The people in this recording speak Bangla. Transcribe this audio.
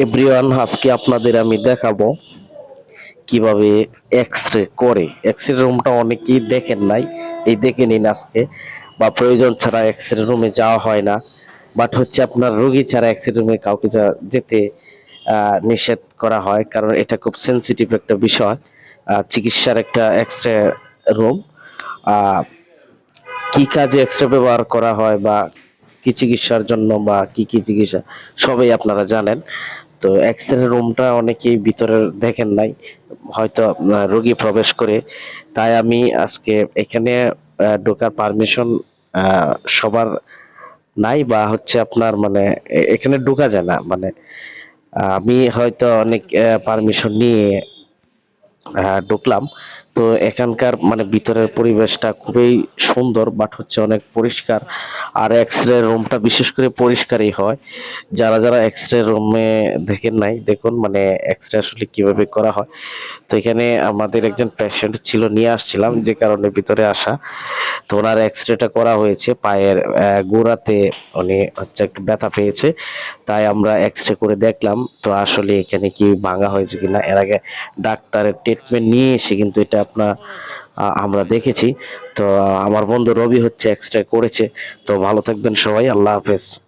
এভরিওয়ান আজকে আপনাদের আমি দেখাবো কীভাবে এক্স রে করে। এক্স রে রুমটা অনেকেই দেখেন নাই। এই দেখে নিন আজকে। বা প্রয়োজন ছাড়া এক্স রে রুমে যাওয়া হয় না। বাট হচ্ছে আপনার রোগী ছাড়া এক্স রে রুমে কাউকে যেতে নিষেধ করা হয়। কারণ এটা খুব সেনসিটিভ একটা বিষয়। চিকিৎসার একটা এক্স রে রুম কি কাজে এক্স রে ব্যবহার করা হয় বা কি চিকিৎসার জন্য বা কি কি চিকিৎসা, সবই আপনারা জানেন। তো এক্স রে রুমটা অনেকেই ভিতরে দেখেন নাই, হয়তো রোগী প্রবেশ করে। তাই আমি আজকে এখানে ঢোকার পারমিশন সবার নাই বা হচ্ছে আপনার মানে এখানে ঢোকা যায় না। মানে আমি হয়তো অনেক পারমিশন নিয়ে ঢুকলাম। তো এখানকার মানে ভিতরের পরিবেশটা খুবই সুন্দর বাট হচ্ছে অনেক পরিষ্কার। আর এক্স রে রুমটা বিশেষ করে পরিষ্কারই হয়। যারা যারা এক্স রে রুমে দেখেন নাই, দেখুন মানে এক্স রে আসলে কীভাবে করা হয়। তো এখানে আমাদের একজন পেশেন্ট ছিল, নিয়ে আসছিলাম যে কারণে ভিতরে আসা। তো ওনার এক্স রেটা করা হয়েছে, পায়ের গোড়াতে উনি হচ্ছে একটু ব্যথা পেয়েছে। তাই আমরা এক্স রে করে দেখলাম, তো আসলে এখানে কি ভাঙা হয়েছে কিনা। এর আগে ডাক্তারের ট্রিটমেন্ট নিয়ে এসে কিন্তু এটা আপনার আমরা দেখেছি। তো আমার বন্ধু রবি হচ্ছে এক্সরে করেছে। তো, ভালো থাকবেন সবাই, আল্লাহ হাফেজ।